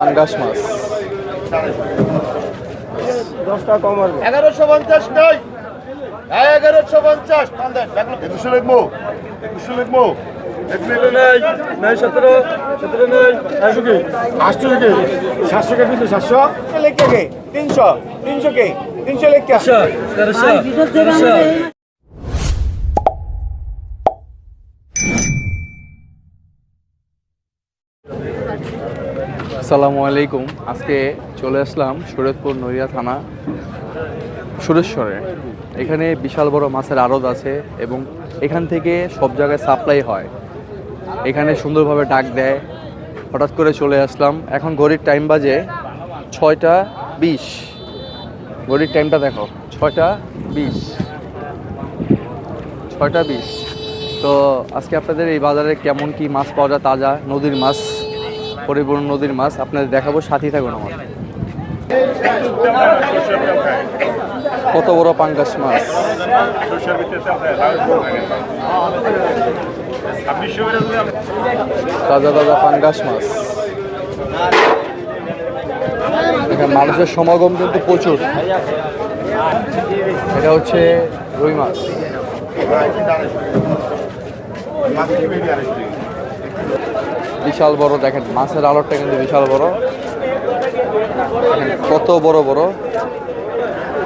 পাঙ্গাস মাছ। দশটা কম আসবে এগারোশো পঞ্চাশ নয়। এগারোশো পঞ্চাশ। একুশশো লিখব? লিখব? সতেরো সতেরো একশো কি আটশো কি সাতশো কে দিচ্ছে সাতশো? লিখতে কে? তিনশো। তিনশো কে? তিনশো লিখতে আসসালামু আলাইকুম। আজকে চলে আসলাম শরীয়তপুর নড়িয়া থানা, সুরেশ্বরে। এখানে বিশাল বড় মাছের আড়ত আছে এবং এখান থেকে সব জায়গায় সাপ্লাই হয়। এখানে সুন্দরভাবে ডাক দেয়। হঠাৎ করে চলে আসলাম। এখন ঘড়ির টাইম বাজে ছয়টা বিশ। ঘড়ির টাইমটা দেখো, ছয়টা বিশ। ছয়টা বিশ। তো আজকে আপনাদের এই বাজারে কেমন কি মাছ পাওয়া যায় তাজা নদীর মাছ? পরিপূর্ণ নদীর মাছ আপনাদের দেখাবো সাথী থাকুন আমার। কত বড় পাঙ্গাস মাছ। তাজা তাজা পাঙ্গাস মাছ। এখানে মানুষের সমাগম কিন্তু প্রচুর। এটা হচ্ছে রুই মাছ। বিশাল বড়, দেখেন, মাছের আলোরটা কিন্তু বিশাল বড়। কত বড় বড়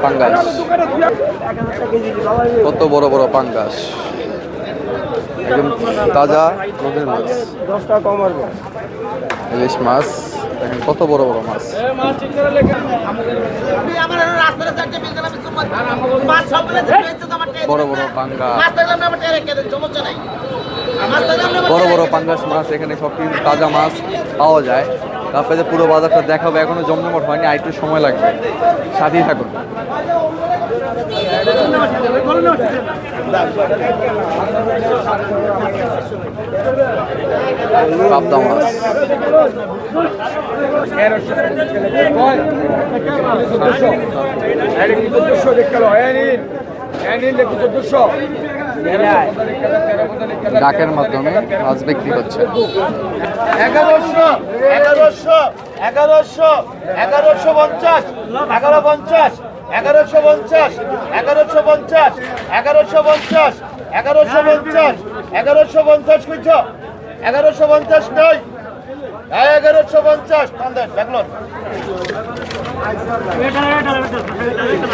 পাঙ্গাস। কত বড় বড় পাঙ্গাস। একদম তাজা নদীর মাছ। দশটা ইলিশ মাছ, দেখেন, কত বড় বড় মাছ। বড় বড় পাঙ্গাস। বড় বড় পাঙ্গাস মাছ, এখানে সব কিছু তাজা মাছ পাওয়া যায়। তারপরে পুরো বাজারটা দেখাবো, এখনও জমজমট হয়নি, আর একটু সময় লাগবে। সাথেই থাকুন। পাবদা মাছ। ডাকের মাধ্যমে মাছ বিক্রি হচ্ছে এগারোশো এগারোশো এগারোশো এগারোশো পঞ্চাশ এগারো পঞ্চাশ এগারোশো পঞ্চাশ এগারোশো পঞ্চাশ এগারোশো পঞ্চাশ এগারোশো পঞ্চাশ এগারোশো পঞ্চাশ কইছ? এগারোশো পঞ্চাশ নয় এগারোশো পঞ্চাশ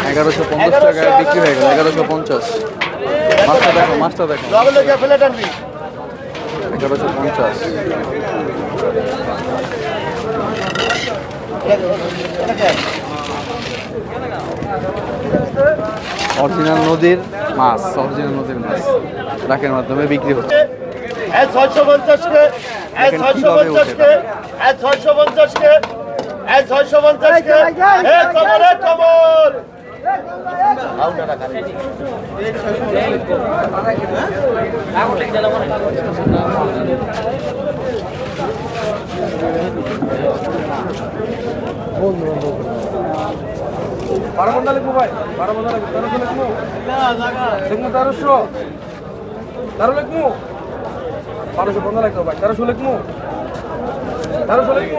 এগারোশো পঞ্চাশ টাকায় বিক্রি হয়ে গেল এগারোশো পঞ্চাশ। মাছটা দেখো মাছটা দেখো। এগারোশো পঞ্চাশ অরিজিনাল নদীর মাছ অরিজিনাল নদীর মাছ ডাকের মাধ্যমে বিক্রি হচ্ছে। ছয়শো পঞ্চাশকে এ ছয়শো কীভাবে পঞ্চাশ কে এ ছয়শো পঞ্চাশ কে ছয়শো পঞ্চাশকে কমল কমল। বারো বন্ধা লিখব ভাই বারো বন্ধা লিখব তেরোশো লিখব লিখব তেরোশো তেরো লিখব বারোশো বন্ধা লিখব ভাই তেরোশো লিখব তেরোশো লিখব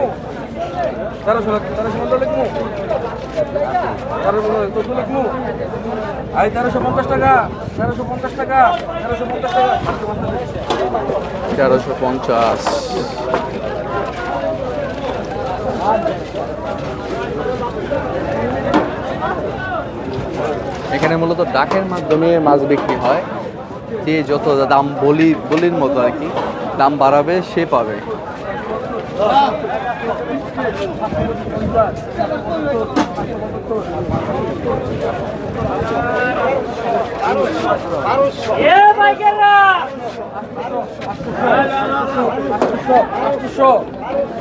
লিখব তেরো বন্ধা চোদ্দ লিখব আই তেরোশো পঞ্চাশ টাকা, তেরোশো পঞ্চাশ টাকা, তেরোশো পঞ্চাশ টাকা। তেরোশো পঞ্চাশ এখানে মূলত ডাকের মাধ্যমে মাছ বিক্রি হয়। যে যত দাম বলি, বলির মতো আর কি, দাম বাড়াবে, সে পাবে। আটশোশো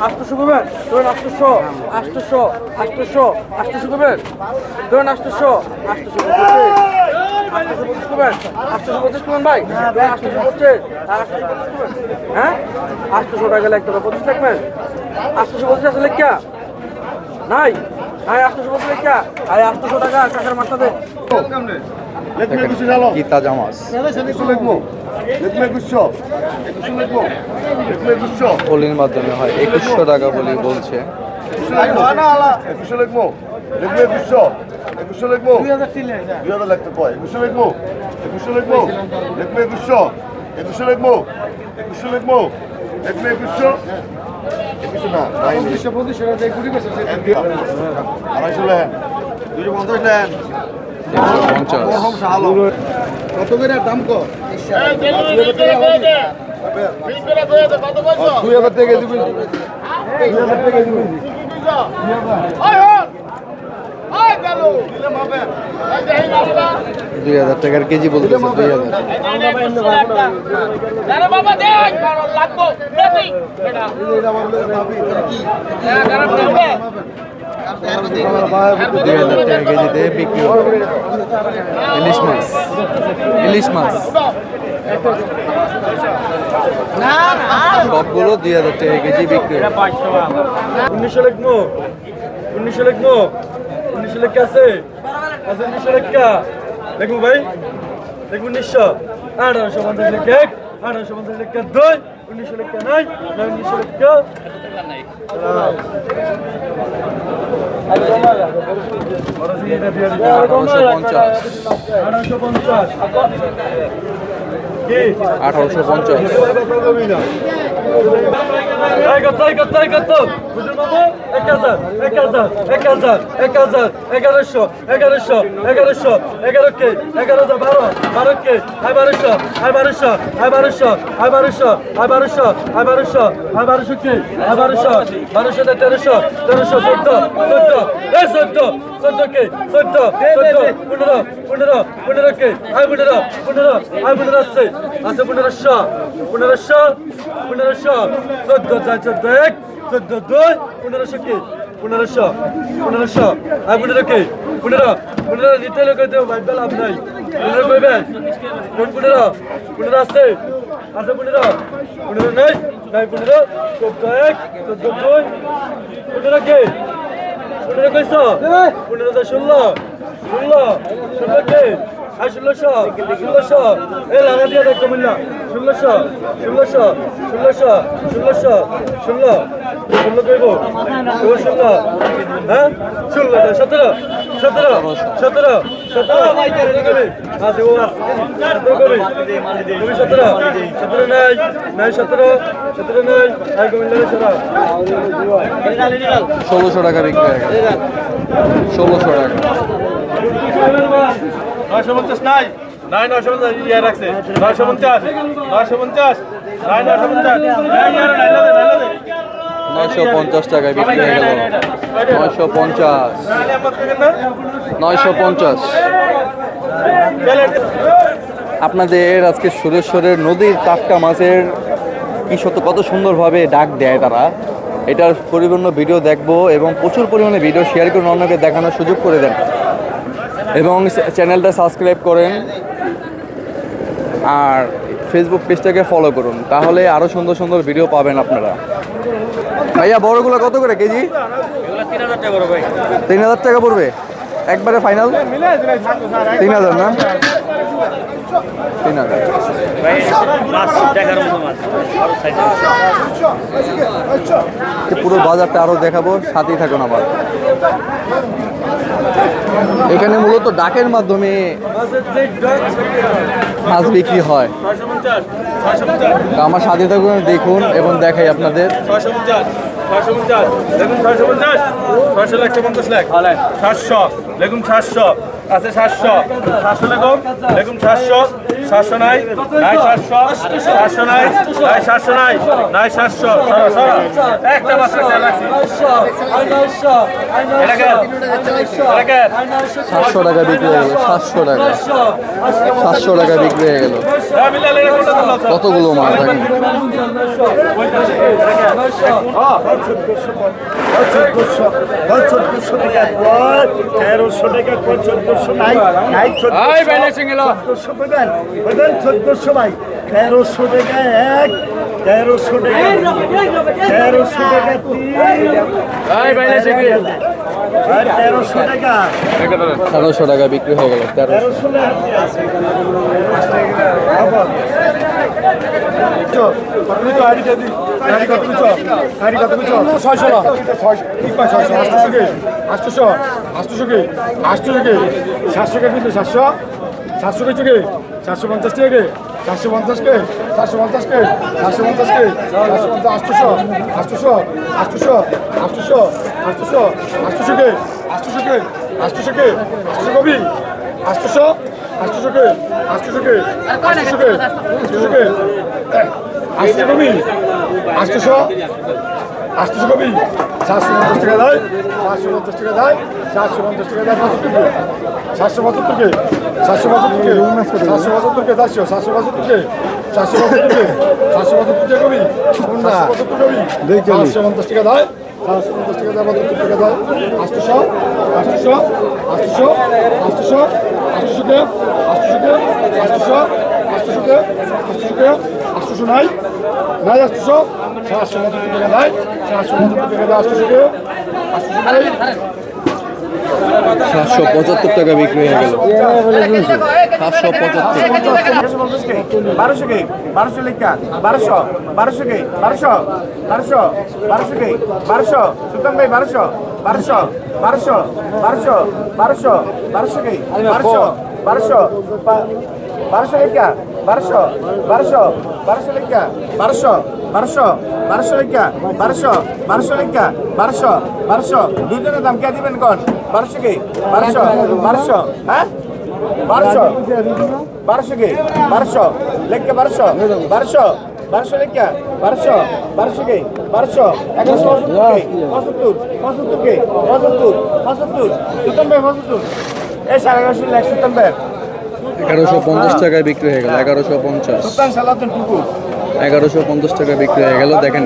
আটশোশো করবেন ধরুন আটশোশো আটশোশো আটশোশো আটশোশো করবেন ধরুন আটশোশো আটশোশো আটশোশো পঁচিশ ভাই পঁচিশ হ্যাঁ আটশোশো টাকা হবে পঁচিশ লিখবেন আটশোশো পঁচিশ লিখা হ্যাঁ আটশোশো লিখা আয় আটশোশো টাকা তাজা মাছ মাধ্যমে হয় একুশশো টাকা বলি বলছে একুশশো লিখব লিখব একুশশো একুশশো লিখব? দুই হাজার লিখতে কয়? একুশশো লিখব? একুশশো লিখব? লিখব একুশশো। একুশশো লিখব? একুশশো লিখব? লিখব একুশশো? একুশশো না আড়াইশো লেন। দুশো পঞ্চাশ লেন। কত করে দাম কত দুই হাজার টাকা দিবেন দুই হাজার টাকা দিবেন দুই হাজার টাকার কেজি বলতেছে, দুই হাজার। দুই হাজার টাকা কেজিতে বিক্রি ইলিশ মাছ। ইলিশ মাছ। সবগুলো দুই হাজার টাকা কেজি বিক্রি উনিশশো লিখব উনিশশো লিখব উনিশশো লেখা আছে? আছে উনিশশো লেখা দেখব ভাই দেখব উনিশশো আঠারোশো পঞ্চাশ লেখা এক আঠারোশো পঞ্চাশ লেখা দুই উনিশশো লেখা নাই না উনিশশো লেখা আঠারোশো পঞ্চাশ। আঠারোশো পঞ্চাশ। এগারোশো এগারোশো এগারোশো এগারো কে এগারো হাজার বারো বারো কে আই বারোশো আই বারোশো আই বারোশো আই বারোশো আই বারোশো আই বারোশো আই বারোশো কে? আই বারোশো বারোশো তেরোশো? তেরোশো, চোদ্দ চোদ্দ, এই চোদ্দ চোদ্দ কে চোদ্দ চোদ্দ, পনেরো পনেরো পনেরো কে আই পনেরো পনেরো আই পনেরো আছে আছে পনেরোশো পনেরোশো পনেরোশো চোদ্দ চার চোদ্দ এক চোদ্দ দুই পনেরোশো কে? পনেরোশো পনেরোশো। আই পনেরো কে? পনেরো। পনেরো নিতে লোক ভাববে লাভ নাই। পনেরো কইবেন কোন পনেরো? পনেরো আছে? আছে পনেরো? পনেরো নাই? নাই পনেরো। চোদ্দ এক চোদ্দ দুই। পনেরো কে? পনেরো কইছ? পনেরো ষোলো। ষোলো। ষোলো কে? আর ষোলোশো ষোলোশো। এই লাগা দিয়ে দেখো মিল্লা ষোলোশো ষোলোশো ষোলোশো ষোলোশো ষোলো। ষোলো কইব? ও ষোলো। হ্যাঁ? ষোলো সতেরো সতেরো সতেরো সতেরো। কবি। আছে ও সতেরো কবি। কবি সতেরো। সতেরো নাই নাই সতেরো। সতেরো নাই। আই কমিল্লা ষোলোশো টাকা বিক্রি ষোলোশো টাকা। নয়শো পঞ্চাশ নাই। নাই নয়শো পঞ্চাশ ইয়ে রাখছে। নয়শো পঞ্চাশ নয়শো পঞ্চাশ নাই নয়শো পঞ্চাশ। নয়শো পঞ্চাশ টাকায় বিক্রি হয়ে গেল। নয়শো পঞ্চাশ। নয়শো পঞ্চাশ। আপনাদের আজকে সুরেশ্বরের নদীর টাটকা মাছের কি সত্য কত সুন্দরভাবে ডাক দেয় তারা। এটার পরিপূর্ণ ভিডিও দেখব এবং প্রচুর পরিমাণে ভিডিও শেয়ার করে অন্যকে দেখানোর সুযোগ করে দেন। এবং চ্যানেলটা সাবস্ক্রাইব করেন আর ফেসবুক পেজটাকে ফলো করুন, তাহলে আরও সুন্দর সুন্দর ভিডিও পাবেন আপনারা। ভাইয়া, বড়গুলো কত করে কেজি? তিন হাজার টাকা পড়বে। একবারে ফাইনাল তিন হাজার না? তিন হাজার। পুরো বাজারটা আরও দেখাবো, সাথেই থাকুন আবার। এখানে মূলত ডাকের মাধ্যমে মাছ বিক্রি হয়। আমার স্বাধীনতা দেখুন এবং দেখাই আপনাদের। সাতশো লেগুন সাতশো, আছে সাতশো। সাতশো লেগুন লেগুন সাতশো। সাতশো নাই নাই সাতশো সাতশো নাই নাই সাতশো নাই নাই সাতশো। একটা মাত্র সাতশো টাকা বিক্রি হয়ে গেল সাতশো টাকা। সাতশো টাকা বিক্রি হয়ে গেল। হ্যাঁ? কতগুলো মাছ পর তেরোশো টাকা চোদ্দশো নাই নাই চোদ্দশো। পেবেন পেবেন চোদ্দশো ভাই তেরোশো টাকা এক তেরোশো টাকা তেরোশো টাকা তিন তেরোশো টাকা। তেরোশো টাকা বিক্রি হয়ে গেল তেরোশো। কে? কে? সাতশো কে কিন্তু সাতশো? সাতশো কে চুকে চারশো পঞ্চাশ কে কে চারশো পঞ্চাশ কে চারশো পঞ্চাশ কে চারশো পঞ্চাশ কে চারশো পঞ্চাশ আটশোশো আটশোশো আটশোশো আটশোশো আটশোশো আটশোশো কে আটশোশো কে আটশোশো কবি আটশোশো আটশোশো কে আটশোশো কে আটশোশো কে আটশোশো কে আটশো কবি সাতশো পঞ্চাশ টাকা দেয় সাতশো পঞ্চাশ টাকা দেয় সাতশো পঞ্চাশ টাকা দেয় পঁচাত্তরকে সাতশো পঁচাত্তরকে সাতশো পঁচাত্তরকে সাতশো পঁচাত্তরকে চারশো সাতশো পঁচাত্তরকে চারশো পঁচাত্তরকে সাতশো পঁচাত্তর টাকা কবি? পঁচাত্তর কবি? সাতশো পঞ্চাশ টাকা দেয় সাতশো পঞ্চাশ টাকা দেয় পঁচাত্তর টাকা দেয় আটশোশো আটশোশো আটশোশো আটশোশো আটশোশোকে আটশোশোকে আটশোশো আটশোশোকে আটশোশোকে আটশোশো নাই? নাই আটশোশো সাতশো পঁচাত্তর টাকা দেয় সাতশো পঁচাত্তর টাকা দেয় আটশোশোকে আটশোশো নাই? সাতশো পঁচাত্তর টাকা বিক্রি হয়ে গেল। সাতশো পঁচাত্তর। বারোশো কে? বারোশো লেখা। বারোশো। বারোশো কে? বারোশো। বারোশো। বারোশো কে? বারোশো। সুতরাং ভাই, বারোশো। বারোশো। বারোশো। বারোশো। বারোশো। বারোশো কে? বারোশো। বারোশো। বারোশো লেখা। বারোশো বারোশো বারোশো লেখা, বারোশো বারোশো বারোশো লেখা, বারোশো বারোশো লেখা, বারোশো বারোশো। দুজনের দাম কে দিবেন কোন? বারোশো কে? বারোশো বারোশো হ্যাঁ? বারোশো বারোশো কে? বারোশো লেখকে বারোশো বারোশো বারোশো লেখা, বারোশো বারোশো কে? বারোশো একশো পঁচাত্তর পঁচাত্তর কে? পঁচাত্তর পঁচাত্তর। সুতম্বে পঁচাত্তর। এই লেখ সুতম্বে এগারোশো পঞ্চাশ টাকায় বিক্রি হয়ে গেল এগারোশো পঞ্চাশ এগারোশো পঞ্চাশ টাকায় বিক্রি হয়ে গেল দেখেন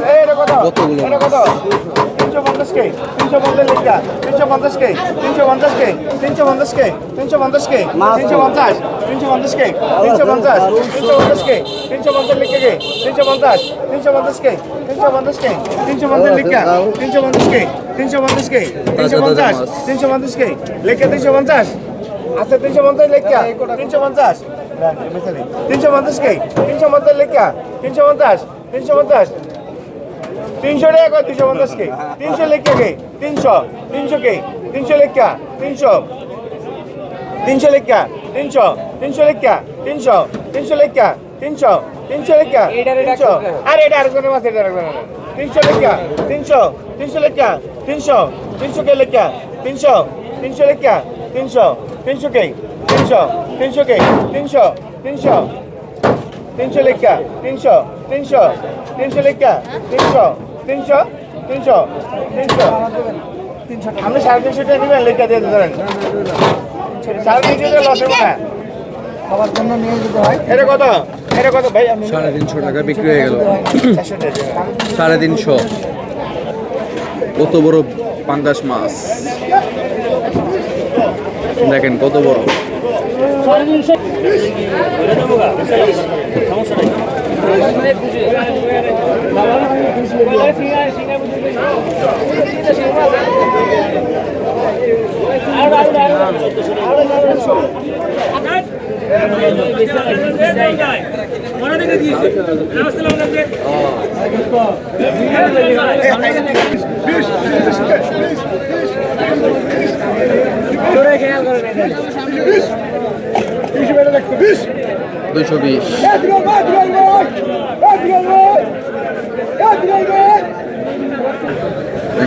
কতগুলো কে তিনশো পঞ্চাশ লেখা তিনশো পঞ্চাশ কে তিনশো পঞ্চাশ কে তিনশো পঞ্চাশ কে তিনশো পঞ্চাশ কে তিনশো পঞ্চাশ তিনশো পঞ্চাশ কে তিনশো পঞ্চাশ তিনশো পঞ্চাশ কে তিনশো পঞ্চাশ লিখে কে তিনশো পঞ্চাশ তিনশো পঞ্চাশ কে তিনশো পঞ্চাশ কে তিনশো পঞ্চাশ লিখা তিনশো পঞ্চাশ কে তিনশো পঞ্চাশ কে তিনশো পঞ্চাশ তিনশো পঞ্চাশ কে লেখা তিনশো পঞ্চাশ আচ্ছা তিনশো পঞ্চাশ লেখা তিনশো পঞ্চাশ? তিনশো পঞ্চাশ কে? তিনশো পঞ্চাশ লেখা তিনশো পঞ্চাশ? তিনশো পঞ্চাশ? তিনশো টাকা করে তিনশো পঞ্চাশ কে? তিনশো লেখা কে? তিনশো। তিনশো কে? তিনশো লেখা তিনশো। তিনশো লেখা তিনশো। তিনশো লেখা তিনশো। তিনশো লেখা তিনশো। তিনশো লেখা তিনশো। আরে এটা আরেকজনের মাঝে এটা আরেকজনের তিনশো লেখা তিনশো। তিনশো লেখা তিনশো। তিনশো কে লেখা তিনশো। তিনশো লেখা তিনশো তিনশো কে তিনশো তিনশো কে তিনশো তিনশো। তিনশো লেখা তিনশো তিনশো তিনশো লেখা তিনশো তিনশো তিনশো তিনশো। আপনি সাড়ে তিনশো টাকা নেবেন লেখা দিয়ে ধরেন সাড়ে তিনশো টাকা লস হবে না সবার জন্য নিয়ে যেতে হয়। এটা কত? এটা কত? ভাই সাড়ে তিনশো টাকা বিক্রি হয়ে গেল। সাড়ে তিনশো। কত বড় পাঙ্গাস মাছ? দেখেন কত বড়। দুইশো বিশ।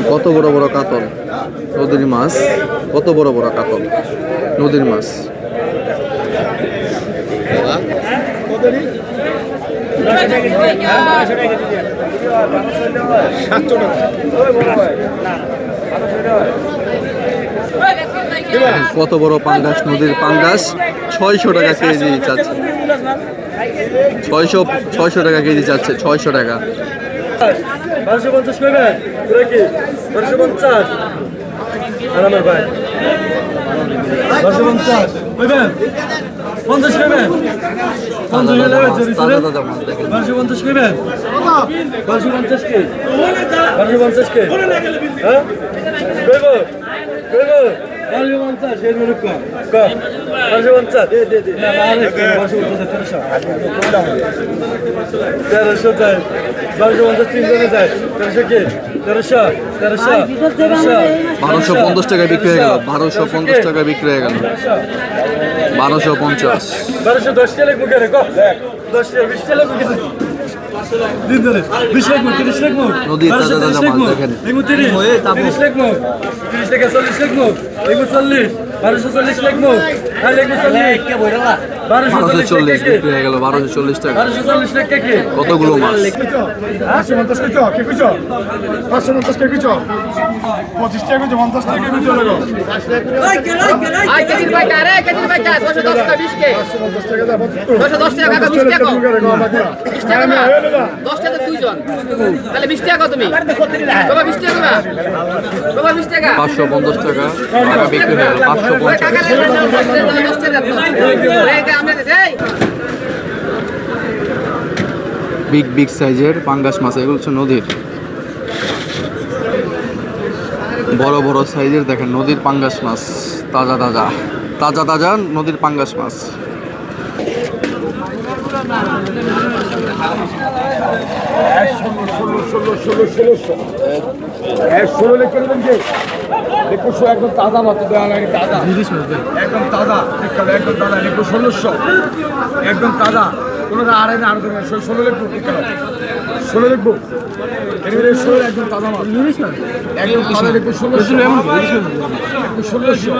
কত বড় বড় কাতল? নদীর মাছ। কত বড় বড় কাতল? নদীর মাছ। কত বড় পাঙ্গাস নদীর পাঙ্গাস? ছয়শো টাকা কেজি চাচ্ছে। ছয়শো ছয়শো টাকা কেজি চাচ্ছে ছয়শো টাকা। বারোশো পঞ্চাশ করবেন কি? বারোশো পঞ্চাশ। আর আমার ভাই। বারোশো পঞ্চাশ। পঞ্চাশ পঞ্চাশ হলে তাজা তাজা মাছ দেখেন। বারোশো পঞ্চাশ করবেন বারোশো পঞ্চাশ কে? বারোশো পঞ্চাশ কে? হ্যাঁ? বারোশো পঞ্চাশ তিনজনে যায় তেরোশো কে তেরোশো তেরোশো তেরোশো বারোশো পঞ্চাশ টাকায় বিক্রি হয়ে গেল। বারোশো পঞ্চাশ। টাকায় বিক্রি হয়ে গেল। বারোশো পঞ্চাশ বারোশো দশ টাকা দশ টাকা বিশ টাকা দিন ধরে বিশ লাখ মুখ তিরিশ লাখ তাজা মাছ দেখেন। এগুলো তিরিশ তিরিশ লাখ মুখ তিরিশ টাকা চল্লিশ লাখ মুখ এগুলো বারোশো চল্লিশ লাখ মুখ আর এগুলো চল্লিশ বারোশো বারোশো চল্লিশ চল্লিশ টাকা বিক্রি হয়ে গেল বারোশো চল্লিশ টাকা বারোশো চল্লিশ লাখ কে কতগুলো মাছ পাঁচশো পঞ্চাশ কেছো কে কেছো পাঁচশো পঞ্চাশ কে কেছো পঁচিশ টাকা কেছো পঞ্চাশ টাকা কেছো লাগো আই কেজির বাইটা রে কেজির বাইটা 210 টাকা 20 পঞ্চাশ টাকা দাও পঁচাত্তর 210 টাকা কাকা 20 টাকা 20 টাকা না টাকা 10 টাকা তাহলে 20 টাকা তুমি বাবা 20 টাকা না বাবা 20 টাকা পাঁচশো পঞ্চাশ টাকা টাকা বিক্রি হয়ে গেল পাঁচশো পঞ্চাশ কাকা লেগে দাও 10 টাকা 10 টাকা এই আমরা এই বিগ বিগ সাইজের পাঙ্গাস মাছ এগুলো হচ্ছে নদীর বড় বড় সাইজের দেখেন নদীর পাঙ্গাস মাছ তাজা তাজা তাজা তাজা নদীর পাঙ্গাস মাছ ষোলো ষোলো ষোলো ষোলোশো এক ষোলো দেবেন যে একুশশো একদম তাজা মাত্র দেওয়া লাগে তাজা। একদম তাজা ঠিক একদম তাজা লিখব ষোলোশো। একদম তাজা। কোনো আড়াই না আরও দেবেন ষোলো লিখব আছে? ষোলো লিখব। এবারে ষোলো একদম তাজা মাছ একদম তাজা লিখব ষোলোশো। লিখব ষোলোশো।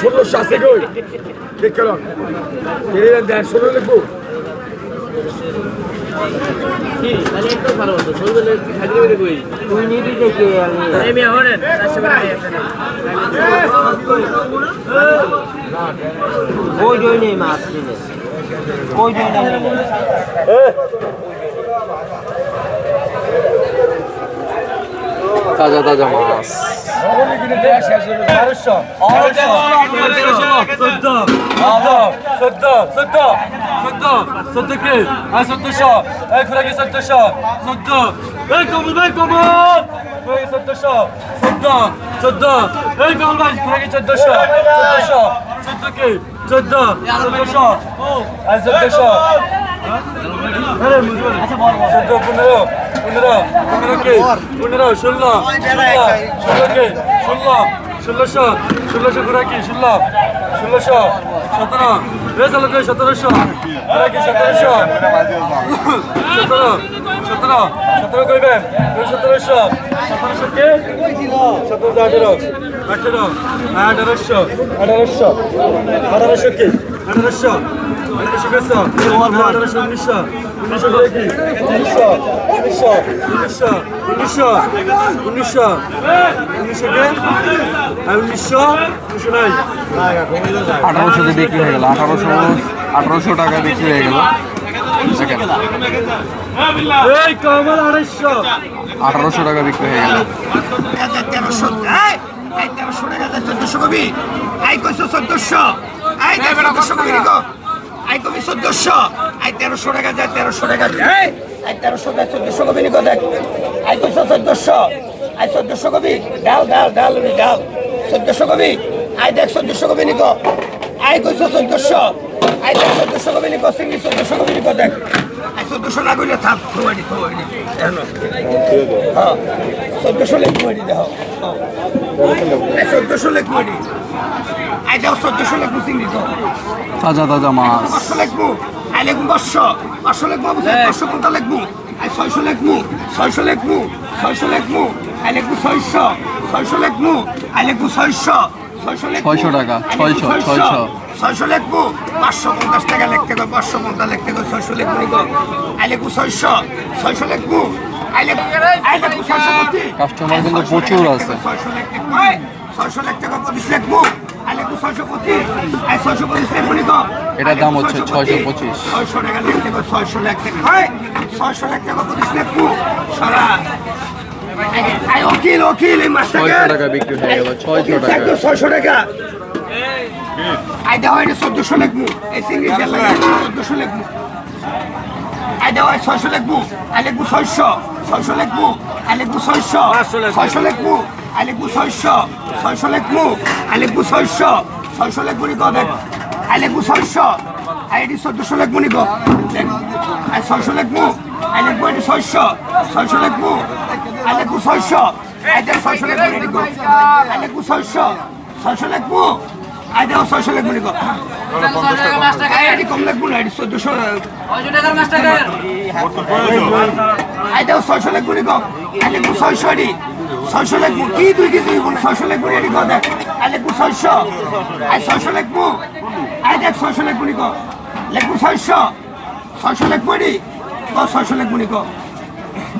ষোলোশো আছে কই? করুন ষোলো লিখব। ওই জয় নেই মাছ কিনে ওই জয় তাজা তাজা মাছ। চোদ্দ চোদ্দ চোদ্দ চোদ্দ চোদ্দ। কে? আর চোদ্দশো। এই খুরাকি চোদ্দশো। চোদ্দ। এই কমল ভাই কমল। খুরাকি চোদ্দশো। চোদ্দ এই কমল ভাই খুরাকি চোদ্দশো। চোদ্দশো। চোদ্দ কে? চোদ্দ। চোদ্দশো। আর চোদ্দশো। চোদ্দ পনেরো। পনেরো। পনেরো কে? পনেরো ষোলো। ষোলো। ষোলো কে? ষোলো। ষোলোশো। ষোলোশো ঘোরাকি ষোলো। ষোলোশো, সতেরো। কে সতেরোশো। ঘোরাকি সতেরোশো? সতেরো সতেরো সতেরো করবেন সতেরোশো। সতেরোশো কে? সতেরোশো আঠেরো। আঠেরো, আঠারোশো। আঠারোশো। আঠারোশো কে? আঠারোশো। আঠারোশো আঠারোশো, উনিশশো। কি উনিশশো বিক্রি হয়ে গেল আঠারোশো আঠারোশো টাকা বিক্রি হয়ে গেল আঠারোশো টাকা বিক্রি হয়ে গেল তেরোশো তেরোশো টাকা চোদ্দশো কবি আই কইছো চোদ্দশো আই চোদ্দশো কবি আই কবি চোদ্দশো। আই তেরোশো টাকা যায় তেরোশো টাকা যায়। আই তেরোশো যায় চোদ্দশো কবি নিকো দেখ। আই কইছো চোদ্দশো। আই চোদ্দশো কবি। ডাল ডাল ডাল ডাল। চোদ্দশো কবি। আই দেখ চোদ্দশো কবি নিকো। আই কইছো চোদ্দশো। আই দেখ চোদ্দশো কবি নিকো সিঙ্গি চোদ্দশো কবি নিকো দেখ। চোদ্দশো না কইলে থাক থুয়াড়ি থুয়াড়ি হ্যাঁ চোদ্দশো লেখ দেখো এই চোদ্দশো লেখ মরি আই দাও চোদ্দশো লেখ চিংড়ি তো তাজা তাজা মাছ। পাঁচশো লেখবো আই লেখবো পাঁচশো। পাঁচশো লেখবো পাঁচশো কোনটা লেখবো আই ছয়শো লেখবো ছয়শো লেখবো ছয়শো লেখবো আই লেখবো ছয়শো ছয়শো লেখবো আই লেখবো ছয়শো। ছয়শো লেখবো। 600 টাকা, 600, 600 ছয়শো। লিখব। পাঁচশো পঞ্চাশ টাকা লিখতে গো পাঁচশো পঞ্চাশ লিখতে গো ছয়শো লিখব আই লিখব ছয়শো ছয়শো লিখব। আই লিখব আই লিখব ছয়শো পঁচিশ। কাস্টমার কিন্তু প্রচুর আছে। ছয়শো লিখতে ছয়শো লিখতে গো পঁচিশ লিখব। আই লিখব ছয়শো পঁচিশ। আই ছয়শো পঁচিশ লিখব এটার দাম হচ্ছে 625 ছয়শো টাকা লিখতে গো ছয়শো লিখতে ছয়শো লিখতে গো পঁচিশ লিখব। সরা। আই ওকিল ওকিল এই 600 টাকা বিক্রি হয়ে গেল 600 টাকা। ছয়শো টাকা। আই দাও এটা চোদ্দশো লিখব। এই সিঙ্গি চোদ্দশো লিখব। আই দেওয়া ছয়শো লিখব। আই লিখব ছয়শো। ছয়শো লিখব। আই লিখব ছয়শো। ছয়শো লিখব। আই লিখব ছয়শো। ছয়শো লিখব। আই লিখব ছয়শো। ছয়শো লিখব নিকো দেখ। আই লিখব ছয়শো। চোদ্দশো লিখব আই ছয়শো লিখব। আই লিখব এটি ছয়শো। ছয়শো লিখব। আই লিখব ছয়শো আই দেখ ছয়শো লিখব নিকো আই লিখব ছয়শো ছয়শো লিখব আই দেওয়া ছয়শো লিখব নিকো আইডি কম লিখব না আইডি চোদ্দশো আইটাও ছয়শো লেখ গুলি কম আই লেখবো ছয়শো এডি ছয়শো লেখবো কি দুই কি দুই বল ছয়শো লেখ গুলি এডি কম দেখ আই লেখবো ছয়শো আই ছয়শো লেখবো আই দেখ ছয়শো লেখ গুলি কম লেখবো ছয়শো ছয়শো লেখবো ক ছয়শো লেখ গুলি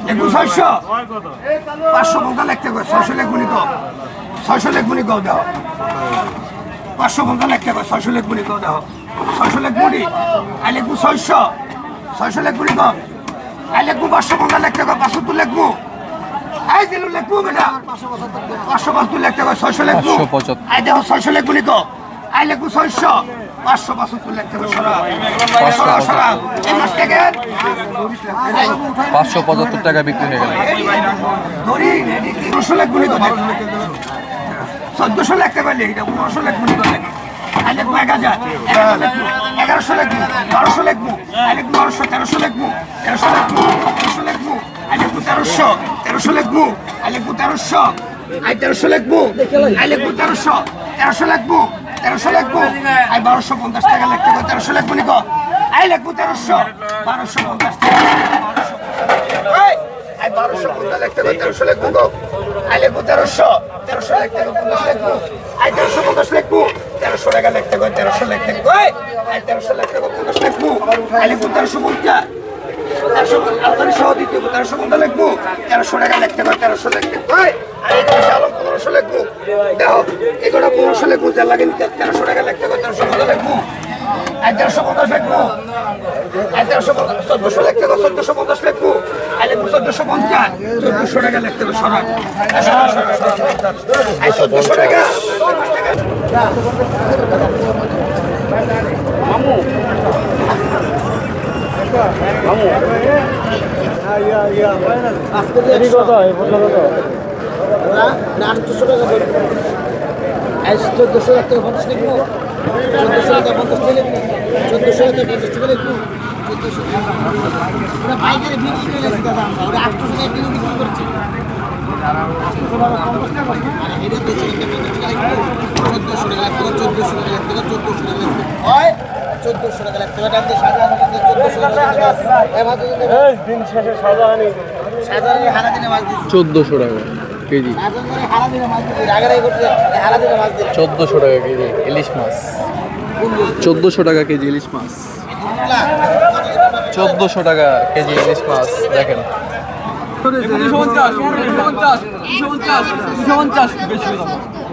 লেখবো ছয়শো। পাঁচশো পঙ্কা লিখতে কয় ছয়শো লেখ গুলি কম ছয়শো লেখ গুলি কম দাও পাঁচশো পঙ্কা লিখতে কয় ছয়শো লেখ গুলি কম দাও ছয়শো লেখ গুলি আই লেখবো ছয়শো। ছয়শো লেখ গুলি কম আই লেখবো পাঁচশো পঞ্চাশ লাখ টাকা পাঁচশো তুই লেখবো। আই দিলু লেখবো বেটা। পাঁচশো পাঁচশো লাখ টাকা ছয়শো লেখবো। 575 আই দেখো ছয়শো লেখবো নিকো আই লেখবো ছয়শো। পাঁচশো মাস থেকে পাঁচশো পঁচাত্তর টাকা বিক্রি হয়ে গেল। চোদ্দশো লিখি দেবো পনেরোশো লেখবো নিকো লেখি আই লেখবো এক হাজার এগারোশো লেখবো বারোশো লেখবো আই লেখবো বারোশো তেরোশো লেখবো তেরোশো লেখবো তেরোশো লেখবো আই তেরোশো তেরোশো লেখবো আই তেরোশো আই তেরোশো লেখবো আই তেরোশো তেরোশো লেখবো তেরোশো লেখবো আই বারোশো পঞ্চাশ টাকা লিখতে হবে তেরোশো লেখবো নিকো আই লেখবো তেরোশো। বারোশো পঞ্চাশ টাকা। আই বারোশো পঞ্চাশ লিখতে হবে তেরোশো লেখবো গো। আই লেখবো তেরোশো। তেরোশো লিখতে হবে পঞ্চাশ আই তেরোশো পঞ্চাশ লিখব তেরোশো টাকা লিখতে হবে তেরোশো লিখতে হবে আই তেরোশো লিখতে হবে পঞ্চাশ লিখব আই লিখব তেরোশো পঞ্চাশ। তেরোশো আপনার সহ দিতে তেরোশো লিখব তেরোশো টাকা লিখতে হবে তেরোশো এই তেরোশো আলম পনেরোশো লিখব। দেখো এগুলো পনেরোশো লিখব যার লাগে তেরোশো টাকা লিখতে হবে তেরোশো পঞ্চাশ লিখব। আর তেরোশো পঞ্চাশ লিখব। আর পঞ্চাশ চোদ্দশো লিখতে হবে চোদ্দশো পঞ্চাশ লিখব। আর লিখব চোদ্দশো পঞ্চাশ চোদ্দশো টাকা লিখতে হবে সরান আর চোদ্দশো টাকা চোদ্দশো লাখ টাকা পঞ্চাশ লিখব। চোদ্দশো টাকা পঞ্চাশ টাকা লিখব। চোদ্দশো টাকা পঞ্চাশ টাকা লিখব। চোদ্দশো ওরা পাইকারি বিক্রি করে গেছে দাদা আমরা। ওরা আটশো টাকা কিলো বিক্রি করছে। চোদ্দশো টাকা লাগতে চোদ্দশো টাকা লাগতে চোদ্দশো টাকা লাগতে হয় চোদ্দশো টাকা লাগতে হবে। ডান দিয়ে চোদ্দশো টাকা দিন শেষে দিচ্ছে চোদ্দোশো টাকা কেজি ইলিশ মাছ। চোদ্দোশো টাকা কেজি ইলিশ মাছ। চোদ্দোশো টাকা কেজি ইলিশ মাছ চোদ্দোশো টাকা কেজি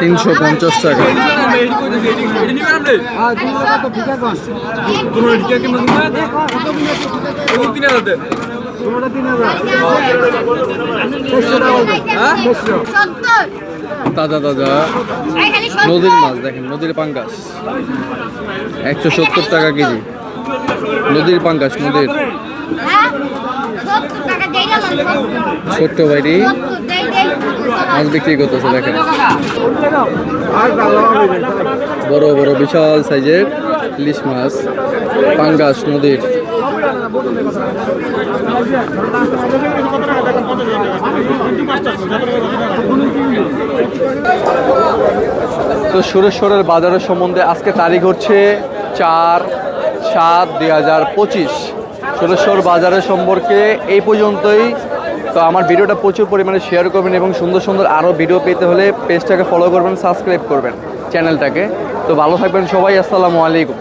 তিনশো পঞ্চাশ টাকা। তাজা তাজা। নদীর মাছ দেখেন, নদীর পাঙ্গাস। একশো সত্তর টাকা কেজি। নদীর পাঙ্গাস, নদীর হ্যাঁ সত্তর টাকা দেই না ছোট্ট বাইরি মাছ বিক্রি করতেছে, দেখেন। বড় বড়, বিশাল সাইজের ইলিশ মাছ, পাঙ্গাস নদীর। তো সুরেশ্বরের বাজারের সম্বন্ধে আজকে তারিখ হচ্ছে চার সাত দুই হাজার পঁচিশ। সুরেশ্বর বাজারের সম্পর্কে এই পর্যন্তই। তো আমার ভিডিওটা প্রচুর পরিমাণে শেয়ার করবেন এবং সুন্দর সুন্দর আরও ভিডিও পেতে হলে পেজটাকে ফলো করবেন সাবস্ক্রাইব করবেন চ্যানেলটাকে তো ভালো থাকবেন সবাই, আসসালামু আলাইকুম।